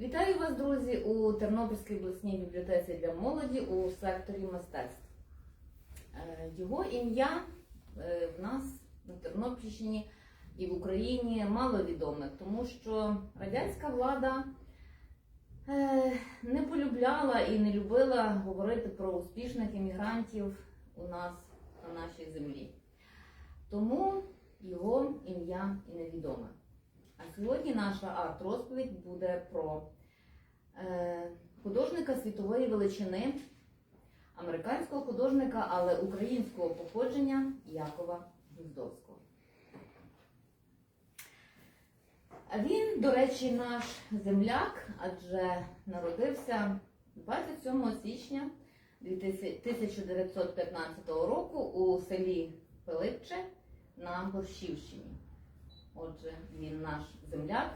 Вітаю вас, друзі, у Тернопільській обласній бібліотеці для молоді у секторі мистецтв. Е, Його ім'я е, в нас на Тернопільщині і в Україні маловідоме, тому що радянська влада е, не полюбляла і не любила говорити про успішних іммігрантів у нас на нашій землі. Тому його ім'я і невідоме. А сьогодні наша арт-розповідь буде про е, художника світової величини, американського художника, але українського походження Якова Гніздовського. А Він, до речі, наш земляк, адже народився 27 січня 1915 року у селі Пилипче на Борщівщині. Отже, він наш земляк,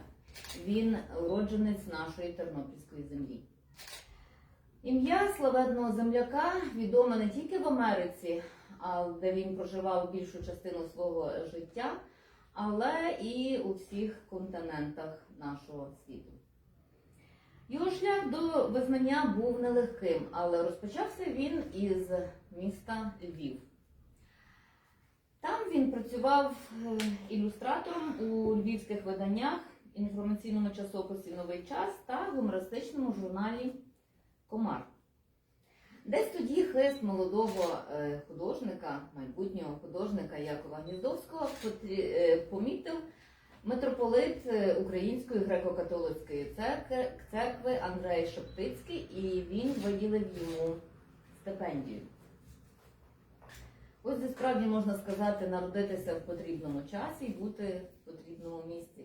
він уродженець нашої Тернопільської землі. Ім'я славетного земляка відоме не тільки в Америці, де він проживав більшу частину свого життя, але і у всіх континентах нашого світу. Його шлях до визнання був нелегким, але розпочався він із міста Львів. Там він працював е, ілюстратором у львівських виданнях, інформаційному часописі Новий час та гумористичному журналі Комар. Десь тоді хист молодого е, художника, майбутнього художника Якова Гніздовського е, помітив митрополит Української греко-католицької церкви Андрей Шептицький, і він виділив йому стипендію. Ось де справді можна сказати, народитися в потрібному часі і бути в потрібному місці.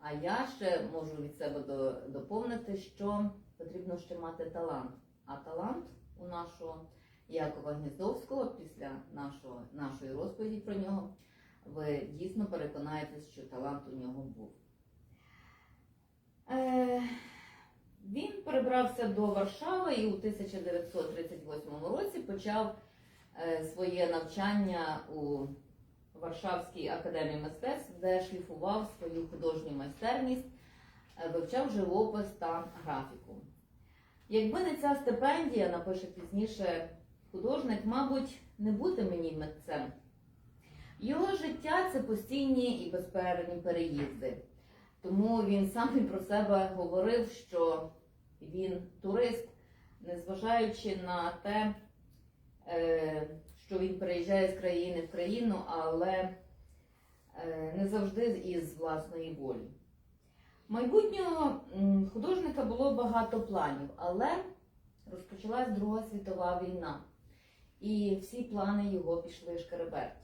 А я ще можу від себе до- доповнити, що потрібно ще мати талант. А талант у нашого Якова Гніздовського після нашого, нашої розповіді про нього, ви дійсно переконаєтесь, що талант у нього був. Е, він перебрався до Варшави і у 1938 році почав своє навчання у Варшавській академії мистецтв, де шліфував свою художню майстерність, е, вивчав живопис та графіку. Якби не ця стипендія, напише пізніше художник, мабуть, не бути мені митцем. Його життя це постійні і безперервні переїзди. Тому він сам про себе говорив, що він турист, незважаючи на те, е, що він переїжджає з країни в країну, але е, не завжди із власної волі. Майбутнього художника було багато планів, але розпочалась Друга світова війна, і всі плани його пішли шкереберть.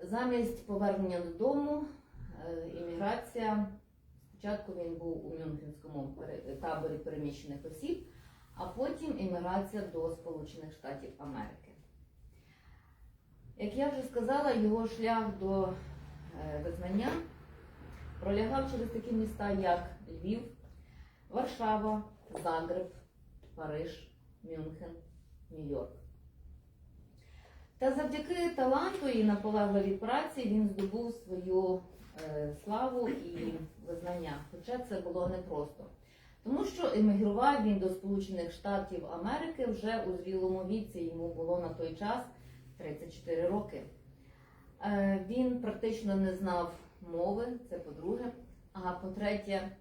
Замість повернення додому, е, імміграція. Спочатку він був у Мюнхенському таборі переміщених осіб, а потім імміграція до Сполучених Штатів Америки. Як я вже сказала, його шлях до е, визнання пролягав через такі міста, як Львів, Варшава, Загреб, Париж, Мюнхен, Нью-Йорк. Та завдяки таланту і наполегливій праці він здобув свою е, славу і визнання. Хоча це було непросто. Тому що емігрував він до Сполучених Штатів Америки вже у зрілому віці, йому було на той час 34 роки. Е, Він практично не знав мови, це по-друге. А по-третє,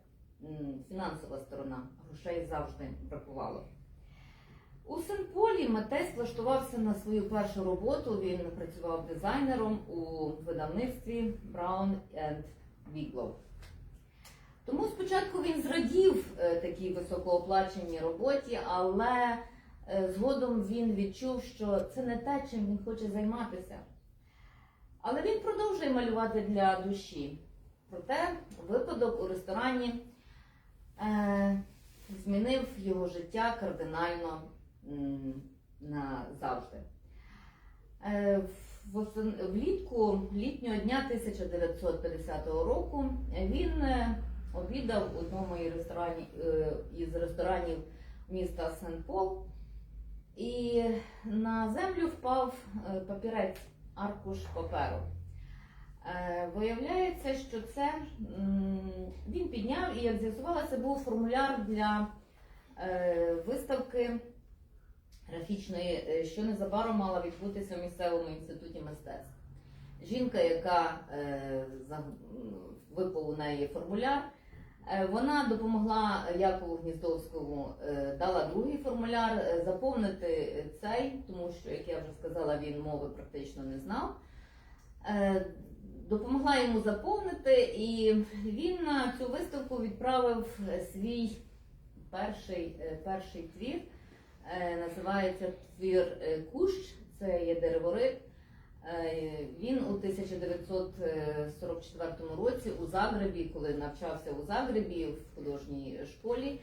фінансова сторона грошей завжди бракувало. У Сен-Полі митець влаштувався на свою першу роботу. Він працював дизайнером у видавництві Brown and Wigglow. Тому спочатку він зрадів е, такій високооплаченій роботі, але згодом він відчув, що це не те, чим він хоче займатися. Але він продовжує малювати для душі. Проте випадок у ресторані е, змінив його життя кардинально назавжди. Е, Влітку літнього дня 1950 року він е, обідав у одному із е, ресторанів міста Сен-Пол, і на землю впав е, папірець, аркуш паперу. Е, Виявляється, що це він підняв і, як з'ясувалося, був формуляр для е, виставки графічної, що незабаром мала відбутися в місцевому інституті мистецтв. Жінка, яка випав у неї формуляр, вона допомогла Якову Гніздовському, е, дала другий формуляр е, заповнити цей, тому що, як я вже сказала, він мови практично не знав. Е, Допомогла йому заповнити, і він на цю виставку відправив свій перший, е, перший твір. Е, Називається твір е, Кущ, це є дереворит. Е, Він у 1944 році у Загребі, коли навчався у Загребі в художній школі е,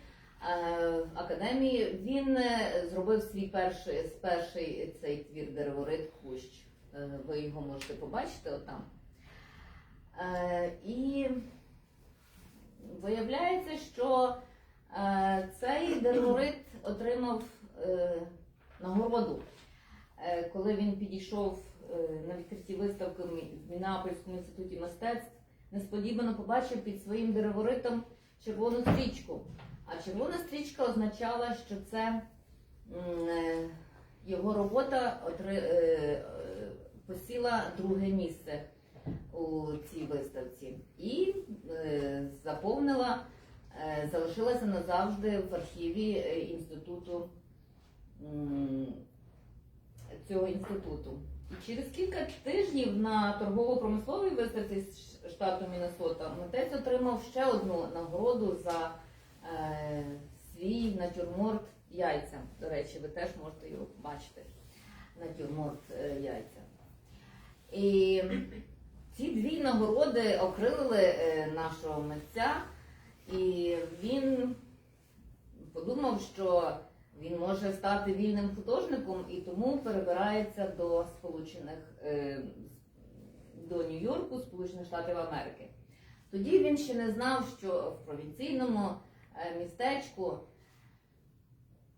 в академії, він е, зробив свій перший, перший цей твір дереворит Кущ. Е, Ви його можете побачити отам. Е, І виявляється, що е, цей дереворит отримав е, нагороду. Е, Коли він підійшов е, на відкритті виставки в Мі- в Мінneaполіському інституті мистецтв, несподівано побачив під своїм дереворитом червону стрічку. А червона стрічка означала, що це е, його робота е, е, посіла друге місце у цій виставці і е, заповнила, е, залишилася назавжди в архіві е, інституту цього інституту. Через кілька тижнів на торгово-промисловій виставці штату Міннесота митець отримав ще одну нагороду за е, свій натюрморт яйця. До речі, ви теж можете його бачити. Натюрморт е, яйця. І ці дві нагороди окрилили е, нашого митця, і він подумав, що він може стати вільним художником і тому перебирається до Сполучених е, до Нью-Йорку, Сполучених Штатів Америки. Тоді він ще не знав, що в провінційному е, містечку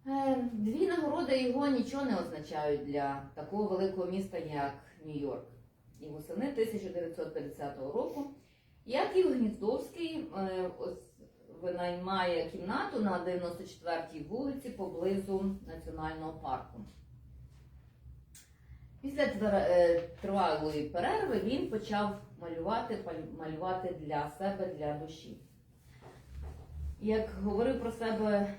е, дві нагороди його нічого не означають для такого великого міста, як Нью-Йорк. І восени 1950 року Яків Гніздовський е, ось винаймає кімнату на 94-й вулиці поблизу національного парку. Після е, тривалої перерви він почав малювати, малювати для себе, для душі. Як говорив про себе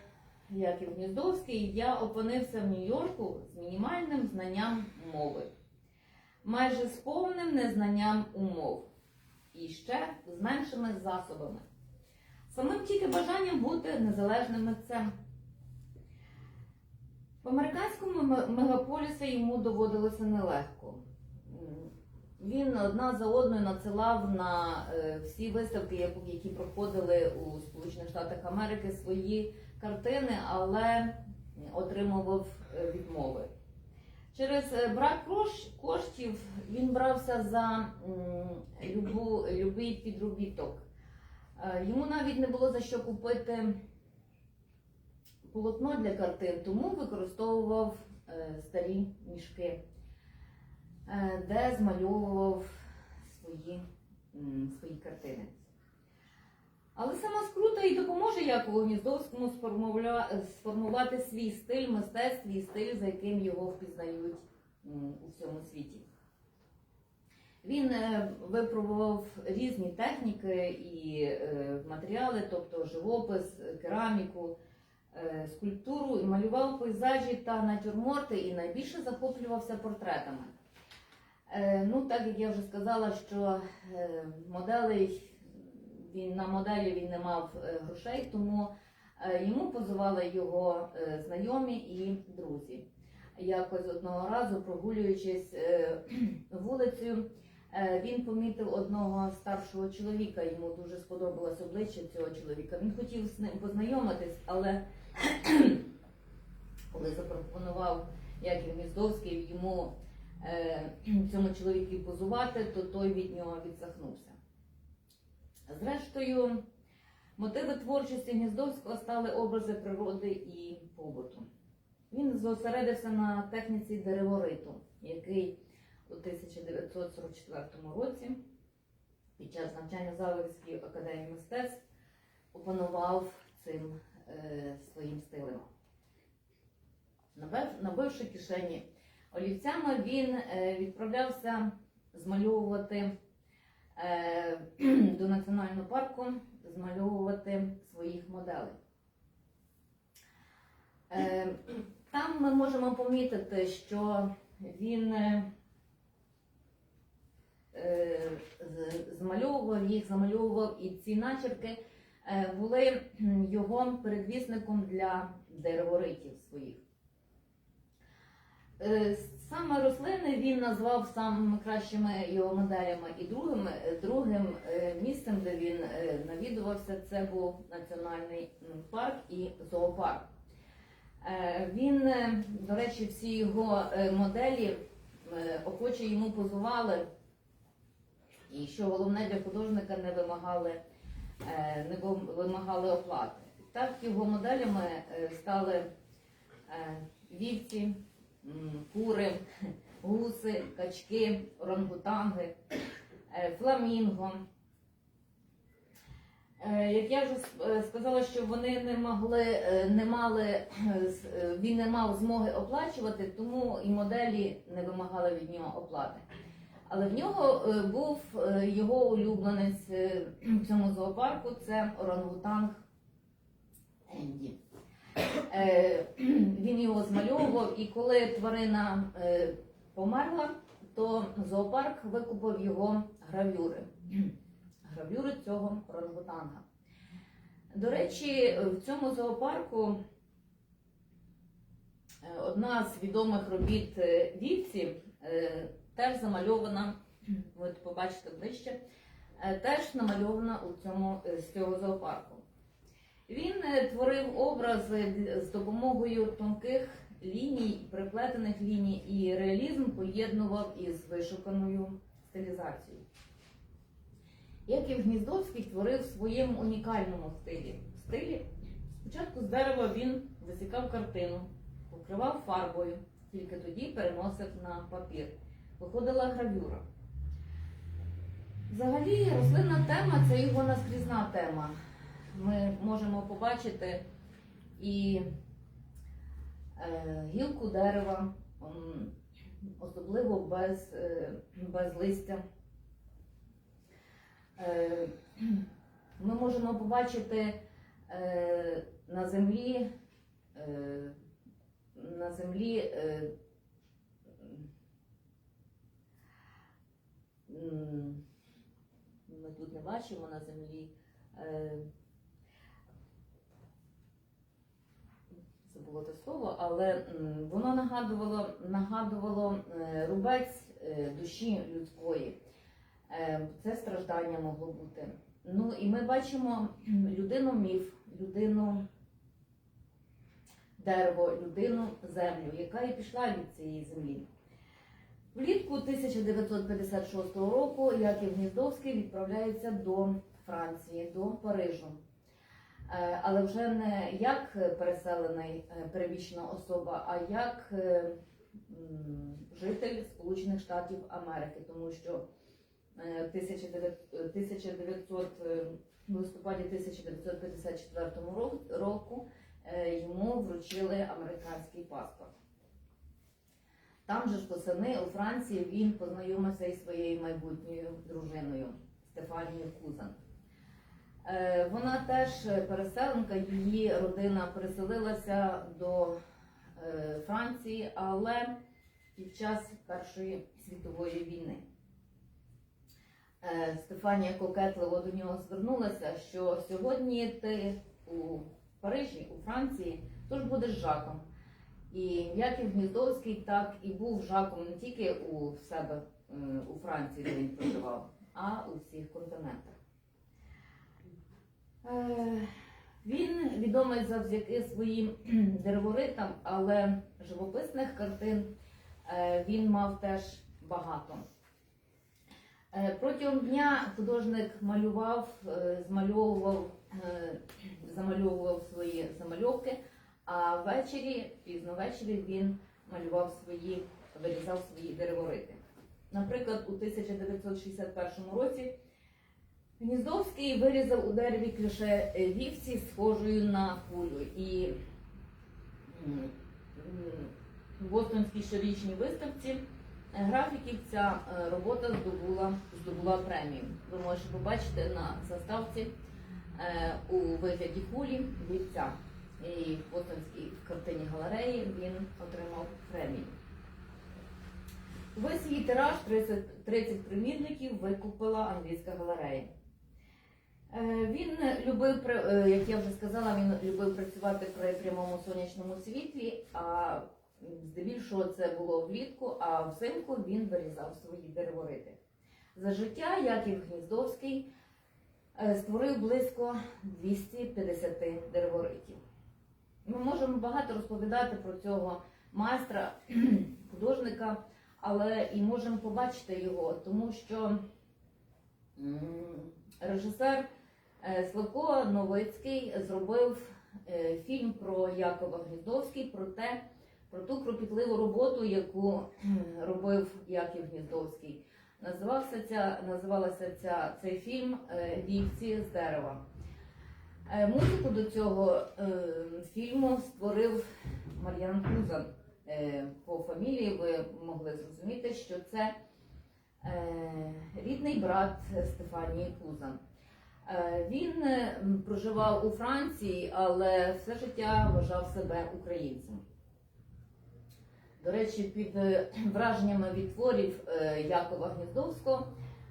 Яків Гніздовський, я опинився в Нью-Йорку з мінімальним знанням мови, майже з повним незнанням умов і ще з меншими засобами. Самим тільки бажанням бути незалежним митцем. В американському мегаполісі йому доводилося нелегко. Він одна за одною надсилав на е, всі виставки, які проходили у Сполучених Штатах Америки, свої картини, але отримував е, відмови. Через брак коштів він брався за любу, любий підробіток. Е, Йому навіть не було за що купити полотно для картин, тому використовував е, старі мішки, е, де змальовував свої, свої картини. Але сама скрута і допоможе Якову Гніздовському сформувати свій стиль мистецтв і стиль, за яким його впізнають у всьому світі. Він е, випробував різні техніки і е, матеріали, тобто живопис, кераміку, е, скульптуру, і малював пейзажі та натюрморти і найбільше захоплювався портретами. Ну, так як я вже сказала, що моделей він на моделі він не мав грошей, тому йому позивали його знайомі і друзі. Якось одного разу, прогулюючись вулицею, він помітив одного старшого чоловіка. Йому дуже сподобалось обличчя цього чоловіка. Він хотів з ним познайомитись, але коли запропонував Яків Гніздовський йому е, цьому чоловіку позувати, то той від нього відсахнувся. Зрештою, мотиви творчості Гніздовського стали образи природи і побуту. Він зосередився на техніці деревориту, який у 1944 році під час навчання Заводській академії мистецтв опанував цим е, своїм стилем. Набив- Набивши кишені олівцями, він е, відправлявся змальовувати е, до національного парку, змальовувати своїх моделей. Е, Там ми можемо помітити, що він е, змальовував їх, замальовував, і ці начерки е, були його передвісником для дереворитів своїх. Е, Саме рослини він назвав самими кращими його моделями, і другим, другим е, місцем, де він е, навідувався, це був національний парк і зоопарк. Е, Він, е, до речі, всі його е, моделі е, охоче йому позували, і що головне для художника не вимагали, е, не вимагали оплати. Так його моделями е, стали е, вівці, кури, гуси, качки, орангутанги, фламінго. Як я вже сказала, що вони не могли, не мали, він не мав змоги оплачувати, тому і моделі не вимагали від нього оплати. Але в нього е, був е, його улюбленець е, в цьому зоопарку це орангутанг Енді. Він його змальовував, і коли тварина померла, то зоопарк викупив його гравюри. Гравюри цього орангутанга. До речі, в цьому зоопарку одна з відомих робіт вівці теж замальована, от побачите ближче, е, теж намальована у цьому, е, з цього зоопарку. Він е, творив образи з допомогою тонких ліній, приплетених ліній, і реалізм поєднував із вишуканою стилізацією. Яків Гніздовський творив в своєму унікальному стилі. стилі. Спочатку з дерева він висікав картину, покривав фарбою, тільки тоді переносив на папір. Виходила гравюра. Взагалі, рослинна тема це його наскрізна тема. Ми можемо побачити і е, гілку дерева, особливо без, е, без листя. Е, Ми можемо побачити на землі, на землі е, м, ми тут не бачимо на землі. е, Забуло те слово, але воно нагадувало, нагадувало е, рубець е, душі людської. Е, Це страждання могло бути. Ну і ми бачимо людину міф, людину дерево, людину землю, яка і пішла від цієї землі. Влітку 1956 року Яків Гніздовський відправляється до Франції, до Парижу. Е, Але вже не як переселений е, переміщена особа, а як е, житель Сполучених Штатів Америки, тому що е, 1900 1900, е, в листопаді 1954 ро- року йому вручили американський паспорт. Там же ж восени у Франції він познайомився із своєю майбутньою дружиною Стефанією Кузан. Е, Вона теж переселенка, її родина переселилася до е, Франції, але під час Першої світової війни. Е, Стефанія кокетливо до нього звернулася, що сьогодні ти у Парижі, у Франції, тож будеш Жаком. І Яків Гніздовський так і був Жаком не тільки у себе е, у Франції, де він проживав, а у всіх континентах. Е, Він відомий завдяки своїм дереворитам, але живописних картин е, він мав теж багато. Протягом дня художник малював, змальовував, замальовував свої замальовки, а ввечері, пізно ввечері він малював свої, вирізав свої дереворити. Наприклад, у 1961 році Гніздовський вирізав у дереві кліше е, вівці, схожою на кулю. І в Бостонській щорічній виставці е, графіків ця е, робота здобула, здобула премію. Ви можете побачити на заставці у вигляді кулі вівця. І в Бостонській картині галереї він отримав премію. Весь її тираж 30, 30 примірників викупила англійська галерея. Е, Він любив, е, як я вже сказала, він любив працювати при прямому сонячному світлі, а здебільшого це було влітку, а взимку він вирізав свої дереворити. За життя Яків Гніздовський е, створив близько 250 дереворитів. Ми можемо багато розповідати про цього майстра, художника, але і можемо побачити його, тому що режисер е, Славко Новицький зробив е, фільм про Якова Гніздовський, про те, про ту кропітливу роботу, яку робив Яків Гніздовський. Називався ця, називалася ця, цей фільм е, Вівці з дерева. Е, Музику до цього е, фільму створив Мар'ян Кузан. Е, По фамілії ви могли зрозуміти, що це рідний брат Стефанії Кузан. Він проживав у Франції, але все життя вважав себе українцем. До речі, під враженнями від творів Якова Гніздовського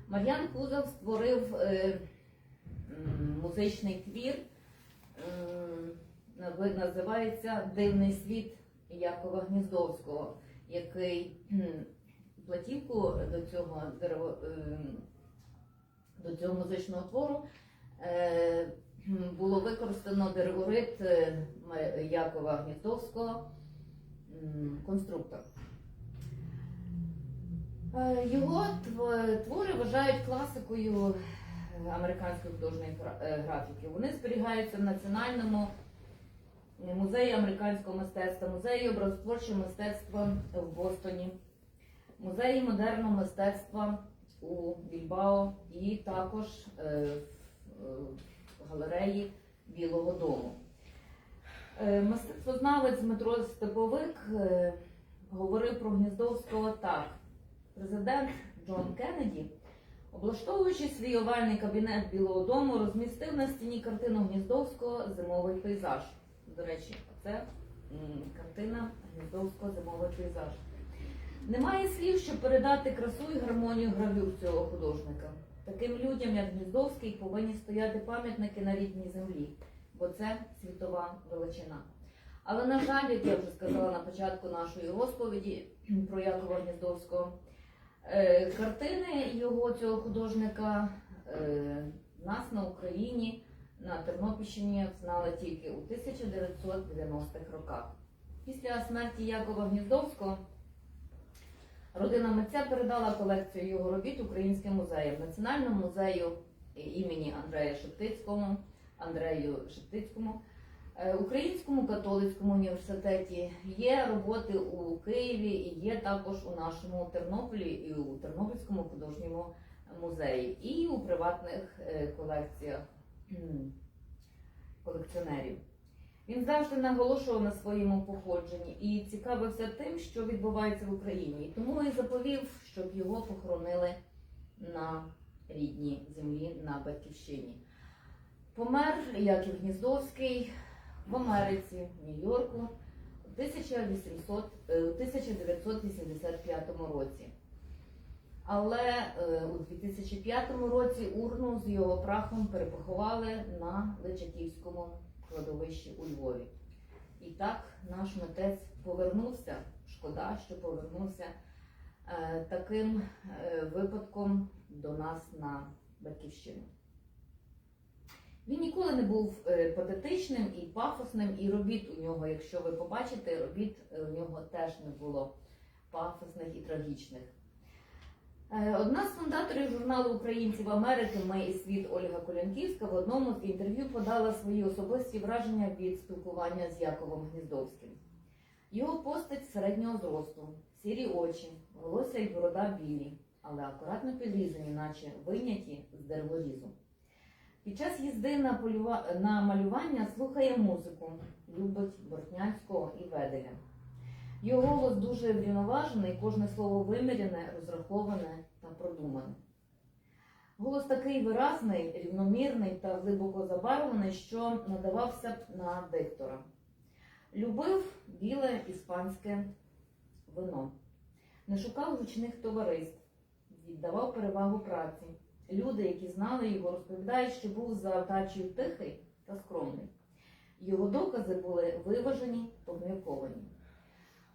Мар'ян Кузов створив музичний твір, називається Дивний світ Якова Гніздовського, який платівку до цього ем, до цього музичного твору е, було використано дереворит е, Якова Гніздовського конструктор. Е, Його твори вважають класикою е, американської художньої е, графіки. Вони зберігаються в Національному музеї американського мистецтва, музеї образотворчого мистецтва в Бостоні, музеї модерного мистецтва у Більбао і також е, в е, галереї Білого Дому. Мистецтвознавець Дмитро Степовик говорив про Гніздовського так. Президент Джон Кеннеді, облаштовуючи свій овальний кабінет Білого Дому, розмістив на стіні картину Гніздовського Зимовий пейзаж. До речі, це картина Гніздовського Зимовий пейзаж. Немає слів, щоб передати красу і гармонію гравюр цього художника. Таким людям, як Гніздовський, повинні стояти пам'ятники на рідній землі, бо це світова величина. Але, на жаль, як я вже сказала на початку нашої розповіді про Якова Гніздовського, картини його цього художника е, нас на Україні, на Тернопільщині знали тільки у 1990-х роках. Після смерті Якова Гніздовського родина митця передала колекцію його робіт українським музеям, Національному музею імені Андрея Шептицького, Андрею Шептицькому, е, Українському католицькому університеті. Є роботи у Києві і є також у нашому Тернополі і у Тернопільському художньому музеї, і у приватних е, колекціях колекціонерів. Він завжди наголошував на своєму походженні і цікавився тим, що відбувається в Україні. Тому і заповів, щоб його похоронили на рідній землі на батьківщині. Помер Яків Гніздовський в Америці, в Нью-Йорку у 1800, е, 1985 році. Але е, у 2005 році урну з його прахом перепоховали на Личаківському кладовищі у Львові. І так наш митець повернувся. Шкода, що повернувся е, таким випадком до нас на батьківщину. Він ніколи не був е, патетичним і пафосним, і робіт у нього, якщо ви побачите, робіт е, у нього теж не було пафосних і трагічних. Е, Одна з фундаторів журналу Українців Америки Ми і світ Ольга Колянківська в одному з інтерв'ю подала свої особисті враження від спілкування з Яковом Гніздовським. Його постать середнього зросту, сірі очі, волосся і борода білі, але акуратно підрізані, наче вийняті з дереворізу. Під час їзди на, полюва... на малювання слухає музику, любить Бортнянського і Веделя. Його голос дуже врівноважений, кожне слово виміряне, розраховане та продумане. Голос такий виразний, рівномірний та глибоко забарвлений, що надавався б на диктора. Любив біле іспанське вино, не шукав гучних товариств, віддавав перевагу праці. Люди, які знали його, розповідають, що був за вдачею тихий та скромний. Його докази були виважені, помірковані.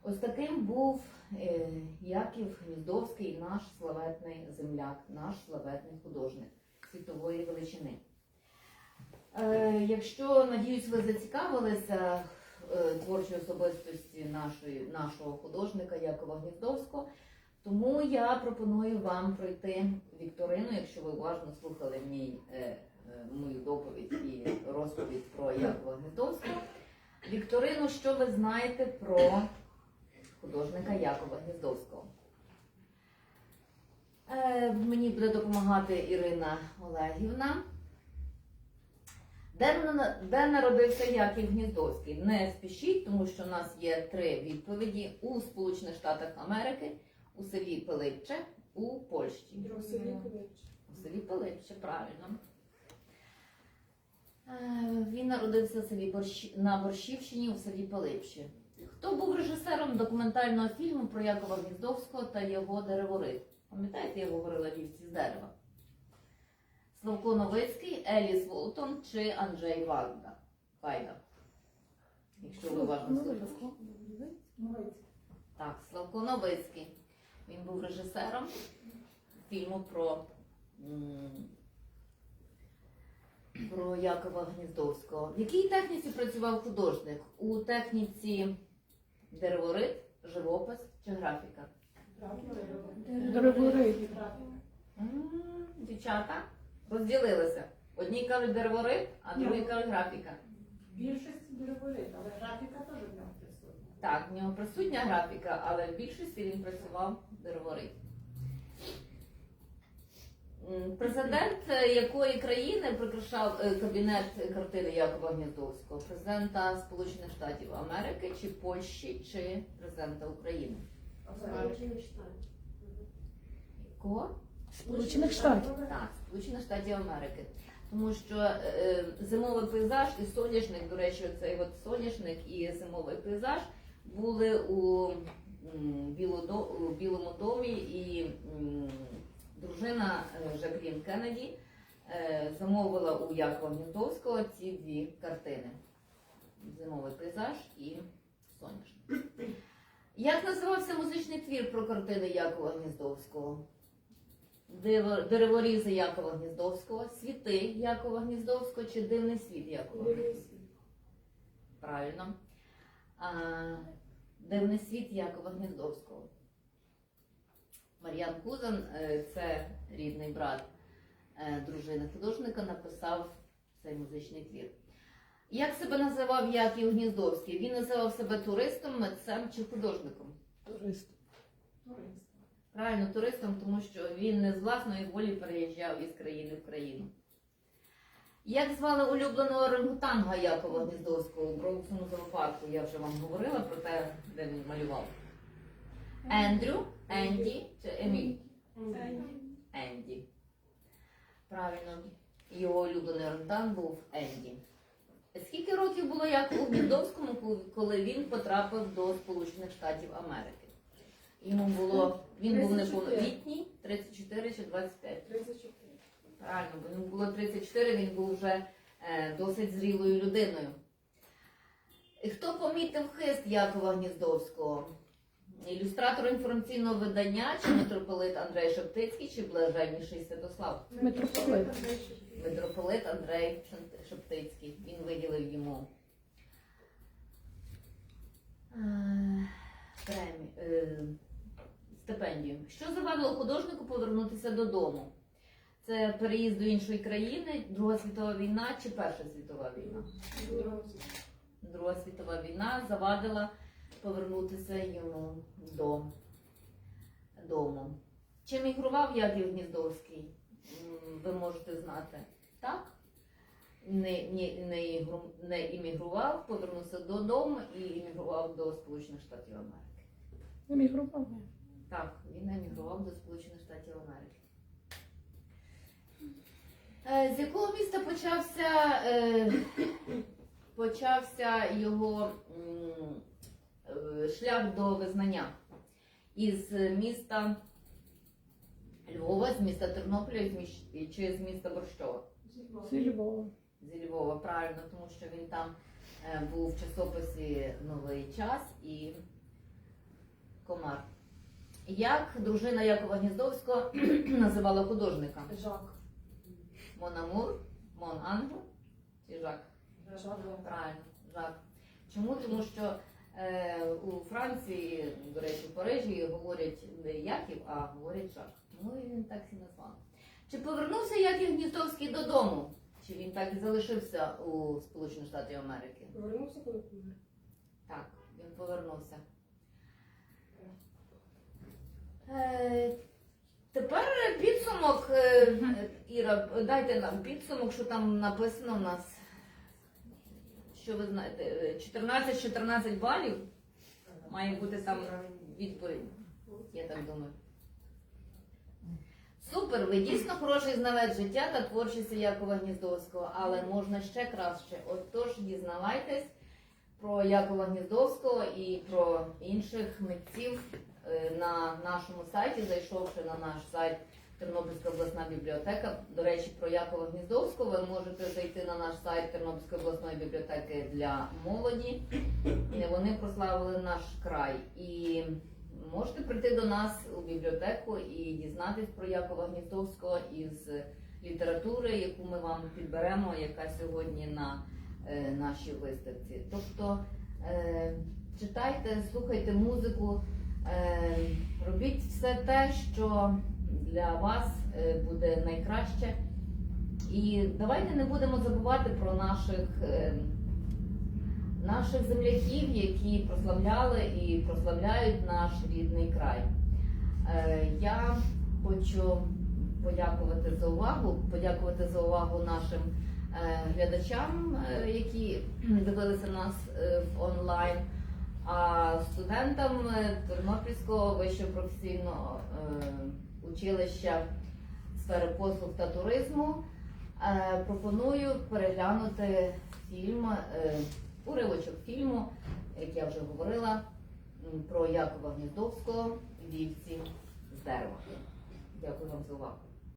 Ось таким був е, Яків Гніздовський, наш славетний земляк, наш славетний художник світової величини. Е, якщо, надіюсь, ви зацікавилися е, творчою особистості нашої, нашого художника Якова Гніздовського, тому я пропоную вам пройти вікторину, якщо ви уважно слухали мій, е, е, мою доповідь і розповідь про Якова Гніздовського. Вікторину, що ви знаєте про художника Якова Гніздовського. Е, мені буде допомагати Ірина Олегівна. Де, де народився Яків Гніздовський? Не спішіть, тому що у нас є три відповіді у Сполучених Штатах Америки, у селі Пилипче, у Польщі. У селі Пилипче, правильно. Е, Він народився в селі Борщ... на Борщівщині у селі Пилипче. Хто був режисером документального фільму про Якова Гніздовського та його дереворит? Пам'ятаєте, я говорила вівці з дерева? Славко Новицький, Еліс Волтон чи Анджей Вагда? Вайда. Якщо ви уважно слухаєте. Так, Славко Новицький. Він був режисером фільму про, про Якова Гніздовського. В якій техніці працював художник? У техніці дереворит, живопис чи графіка? Древорит. М, Дівчата розділилися. Одні кажуть дереворит, а другі кажуть графіка. Більшість древорит, але графіка теж в ньому присутня. Так, в нього присутня графіка, але в більшості він працював дереворит. Президент е, якої країни прикрашав е, кабінет картини Якова Гніздовського? Президента Сполучених Штатів Америки чи Польщі, чи президента України? Кого? Сполучених Штатів. Так, Сполучених Штатів Америки. Тому що е, зимовий пейзаж і соняшник, до речі, цей от соняшник і зимовий пейзаж були у Білому домі, і дружина е, Жаклін Кеннеді е, замовила у Якова Гніздовського ці дві картини: зимовий пейзаж і соняшник. Як називався музичний твір про картини Якова Гніздовського? Дереворізи Якова Гніздовського, світи Якова Гніздовського чи дивний світ Якова Гніздовського? Правильно. Дивний світ Якова Гніздовського. Мар'ян Кузан, е, це рідний брат е, дружини художника, написав цей музичний твір. Як себе називав Яків Гніздовський? Він називав себе туристом, митцем чи художником? Турист. Турист. Правильно, туристом, тому що він не з власної волі переїжджав із країни в країну. Як звали улюбленого орангутанга Якова Гніздовського у Бронксому зоопарку? Я вже вам говорила про те, де він малював. Ендрю, Енді чи Еміль? Енді. Правильно. Його улюблений орангутанг був Енді. Скільки років було Якову Гніздовському, коли він потрапив до Сполучених Штатів Америки? Йому було, він був 34. неповнолітній, 34 чи 25. 34. Правильно, бо йому було 34, він був вже е, досить зрілою людиною. І Хто помітив хист Якова Гніздовського? Ілюстратор інформаційного видання, чи митрополит Андрей Шептицький, чи блаженніший Святослав? Митрополит. Митрополит Андрей Шептицький. Він виділив йому е, е, стипендію. Що завадило художнику повернутися додому? Це переїзд до іншої країни, Друга світова війна чи Перша світова війна? Друга світова війна завадила повернутися йому до дому. Чим ігрував Яків Гніздовський? Ви можете знати. Так? не, не, не, не іммігрував, повернувся додому і іммігрував до Сполучених Штатів Америки. Емігрував. Так, він емігрував до Сполучених Штатів Америки. Е, З якого міста почався, е, почався його е, шлях до визнання? Із міста Львова, з міста Тернополя чи з міста Борщова? Зі Львова. Зі Львова, правильно, тому що він там був в часописі Новий час і Комар. Як дружина Якова Гніздовського називала художника? Жак. Мон Амур, Мон Ангел чи Жак? Жак. Правильно, Жак. Чому? Тому що е, у Франції, до речі, в Парижі говорять не Яків, а говорять Жак. Тому і він так і назвав. Чи повернувся Яків Гніздовський додому? Чи він так і залишився у Сполучених Штатів Америки? Повернувся коли помер? Так, він повернувся. Е, тепер підсумок, е, е, Іра, дайте нам підсумок, що там написано в нас. Що ви знаєте, е, 14-14 балів має бути там відповідь. Я так думаю. Супер, ви дійсно хороший знавець життя та творчості Якова Гніздовського, але можна ще краще. Отож, дізнавайтесь про Якова Гніздовського і про інших митців е, на нашому сайті, зайшовши на наш сайт Тернопільська обласна бібліотека. До речі, про Якова Гніздовського ви можете зайти на наш сайт Тернопільської обласної бібліотеки для молоді. Е, Вони прославили наш край. І можете прийти до нас у бібліотеку і дізнатись про Якова Гніздовського із літератури, яку ми вам підберемо, яка сьогодні на е, нашій виставці. Тобто е, читайте, слухайте музику, е, робіть все те, що для вас е, буде найкраще. І давайте не будемо забувати про наших, е, наших земляків, які прославляли і прославляють наш рідний край. Е, Я хочу подякувати за увагу, подякувати за увагу нашим е, глядачам, е, які дивилися нас е, в онлайн, а студентам е, Тернопільського вищого професійного е, училища сфери послуг та туризму е, пропоную переглянути фільм, уривочок фільму, як я вже говорила, про Якова Гніздовського вівці з дерева. Дякую вам за увагу.